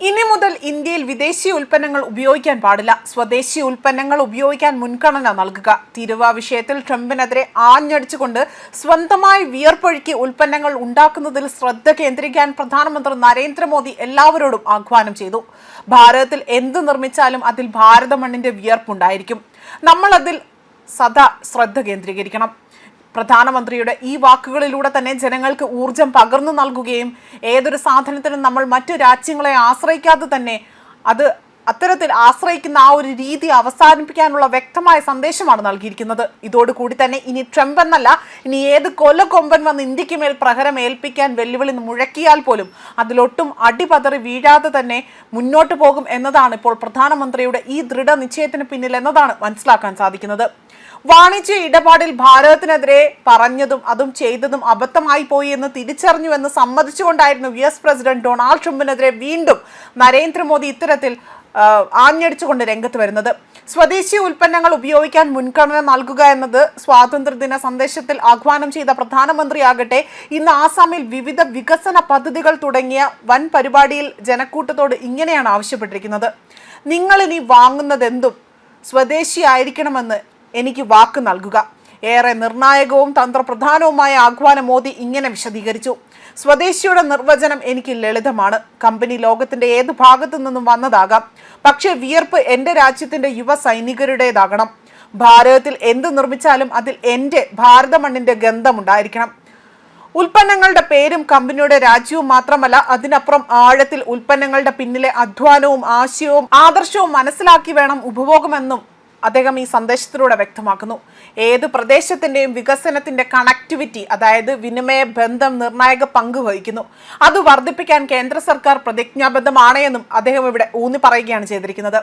ഇനി മുതൽ ഇന്ത്യയിൽ വിദേശി ഉൽപ്പന്നങ്ങൾ ഉപയോഗിക്കാൻ പാടില്ല. സ്വദേശി ഉൽപ്പന്നങ്ങൾ ഉപയോഗിക്കാൻ മുൻഗണന നൽകുക. തീരുവ വിഷയത്തിൽ ട്രംപിനെതിരെ ആഞ്ഞടിച്ചുകൊണ്ട് സ്വന്തമായി വിയർപ്പൊഴുക്കി ഉൽപ്പന്നങ്ങൾ ഉണ്ടാക്കുന്നതിൽ ശ്രദ്ധ കേന്ദ്രീകരിക്കാൻ പ്രധാനമന്ത്രി നരേന്ദ്രമോദി എല്ലാവരോടും ആഹ്വാനം ചെയ്തു. ഭാരതത്തിൽ എന്ത് നിർമ്മിച്ചാലും അതിൽ ഭാരത മണ്ണിന്റെ വിയർപ്പുണ്ടായിരിക്കും. നമ്മൾ അതിൽ സദാ ശ്രദ്ധ കേന്ദ്രീകരിക്കണം. പ്രധാനമന്ത്രിയുടെ ഈ വാക്കുകളിലൂടെ തന്നെ ജനങ്ങൾക്ക് ഊർജം പകർന്നു നൽകുകയും ഏതൊരു സാധനത്തിനും നമ്മൾ മറ്റു രാജ്യങ്ങളെ ആശ്രയിക്കാതെ തന്നെ അത് അത്തരത്തിൽ ആശ്രയിക്കുന്ന ആ ഒരു രീതി അവസാനിപ്പിക്കാനുള്ള വ്യക്തമായ സന്ദേശമാണ് നൽകിയിരിക്കുന്നത്. ഇതോടുകൂടി തന്നെ ഇനി ട്രംപ് എന്നല്ല ഇനി ഏത് കൊല്ലക്കൊമ്പൻ വന്ന് ഇന്ത്യയ്ക്ക് മേൽ പ്രഹരം ഏൽപ്പിക്കാൻ വെല്ലുവിളി മുഴക്കിയാൽ പോലും അതിലൊട്ടും അടിപതറി വീഴാതെ തന്നെ മുന്നോട്ട് പോകും എന്നതാണ് ഇപ്പോൾ പ്രധാനമന്ത്രിയുടെ ഈ ദൃഢനിശ്ചയത്തിന് പിന്നിൽ എന്നതാണ് മനസ്സിലാക്കാൻ സാധിക്കുന്നത്. വാണിജ്യ ഇടപാടിൽ ഭാരതത്തിനെതിരെ പറഞ്ഞതും അതും ചെയ്തതും അബദ്ധമായി പോയി എന്ന് തിരിച്ചറിഞ്ഞുവെന്ന് സമ്മതിച്ചുകൊണ്ടായിരുന്നു യു എസ് പ്രസിഡന്റ് ഡൊണാൾഡ് ട്രംപിനെതിരെ വീണ്ടും നരേന്ദ്രമോദി ഇത്തരത്തിൽ ആഞ്ഞടിച്ചുകൊണ്ട് രംഗത്ത് വരുന്നത്. സ്വദേശി ഉൽപ്പന്നങ്ങൾ ഉപയോഗിക്കാൻ മുൻഗണന നൽകുക എന്നത് സ്വാതന്ത്ര്യദിന സന്ദേശത്തിൽ ആഹ്വാനം ചെയ്ത പ്രധാനമന്ത്രിയാകട്ടെ ഇന്ന് ആസാമിൽ വിവിധ വികസന പദ്ധതികൾ തുടങ്ങിയ വൻ പരിപാടിയിൽ ജനക്കൂട്ടത്തോട് ഇങ്ങനെയാണ് ആവശ്യപ്പെട്ടിരിക്കുന്നത്. നിങ്ങൾ ഇനി വാങ്ങുന്നതെന്തും സ്വദേശിയായിരിക്കണമെന്ന് എനിക്ക് വാക്ക് നൽകുക. ഏറെ നിർണായകവും തന്ത്രപ്രധാനവുമായ ആഹ്വാനം മോദി ഇങ്ങനെ വിശദീകരിച്ചു. സ്വദേശിയുടെ നിർവചനം എനിക്ക് ലളിതമാണ്. കമ്പനി ലോകത്തിന്റെ ഏത് ഭാഗത്തു നിന്നും വന്നതാകാം. പക്ഷേ വിയർപ്പ് എന്റെ രാജ്യത്തിന്റെ യുവ സൈനികരുടേതാകണം. ഭാരതത്തിൽ എന്ത് നിർമ്മിച്ചാലും അതിൽ എന്റെ ഭാരത മണ്ണിന്റെ ഗന്ധമുണ്ടായിരിക്കണം. ഉൽപ്പന്നങ്ങളുടെ പേരും കമ്പനിയുടെ രാജ്യവും മാത്രമല്ല അതിനപ്പുറം ആഴത്തിൽ ഉൽപ്പന്നങ്ങളുടെ പിന്നിലെ അധ്വാനവും ആശയവും ആദർശവും മനസ്സിലാക്കി വേണം ഉപഭോഗമെന്നും അദ്ദേഹം ഈ സന്ദേശത്തിലൂടെ വ്യക്തമാക്കുന്നു. ഏത് പ്രദേശത്തിന്റെയും വികസനത്തിന്റെ കണക്ടിവിറ്റി അതായത് വിനിമയ ബന്ധം നിർണായക പങ്ക് വഹിക്കുന്നു. അത് വർദ്ധിപ്പിക്കാൻ കേന്ദ്ര സർക്കാർ പ്രതിജ്ഞാബദ്ധമാണ് എന്നും അദ്ദേഹം ഇവിടെ ഊന്നി പറയുകയാണ് ചെയ്തിരിക്കുന്നത്.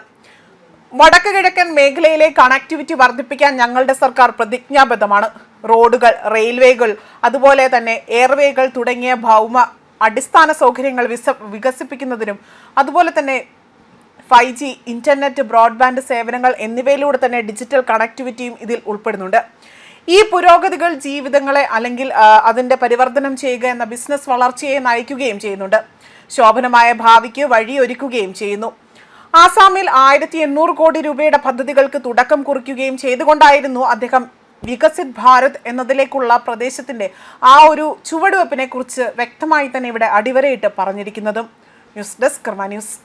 വടക്ക് കിഴക്കൻ മേഖലയിലെ കണക്ടിവിറ്റി വർദ്ധിപ്പിക്കാൻ ഞങ്ങളുടെ സർക്കാർ പ്രതിജ്ഞാബദ്ധമാണ്. റോഡുകൾ റെയിൽവേകൾ അതുപോലെ തന്നെ എയർവേകൾ തുടങ്ങിയ ഭൗമ അടിസ്ഥാന സൗകര്യങ്ങൾ വികസിപ്പിക്കുന്നതിനും അതുപോലെ തന്നെ ഫൈവ് ജി ഇന്റർനെറ്റ് ബ്രോഡ്ബാൻഡ് സേവനങ്ങൾ എന്നിവയിലൂടെ തന്നെ ഡിജിറ്റൽ കണക്ടിവിറ്റിയും ഇതിൽ ഉൾപ്പെടുന്നുണ്ട്. ഈ പുരോഗതികൾ ജീവിതങ്ങളെ അല്ലെങ്കിൽ അതിന്റെ പരിവർത്തനം ചെയ്യുക എന്ന ബിസിനസ് വളർച്ചയെ നയിക്കുകയും ചെയ്യുന്നുണ്ട്. ശോഭനമായ ഭാവിക്ക് വഴിയൊരുക്കുകയും ചെയ്യുന്നു. ആസാമിൽ ആയിരത്തി എണ്ണൂറ് കോടി രൂപയുടെ പദ്ധതികൾക്ക് തുടക്കം കുറിക്കുകയും ചെയ്തുകൊണ്ടായിരുന്നു അദ്ദേഹം വികസിത് ഭാരത് എന്നതിലേക്കുള്ള പ്രദേശത്തിന്റെ ആ ഒരു ചുവടുവെപ്പിനെ കുറിച്ച് വ്യക്തമായി തന്നെ ഇവിടെ അടിവരയിട്ട് പറഞ്ഞിരിക്കുന്നതും. News desk Karma news.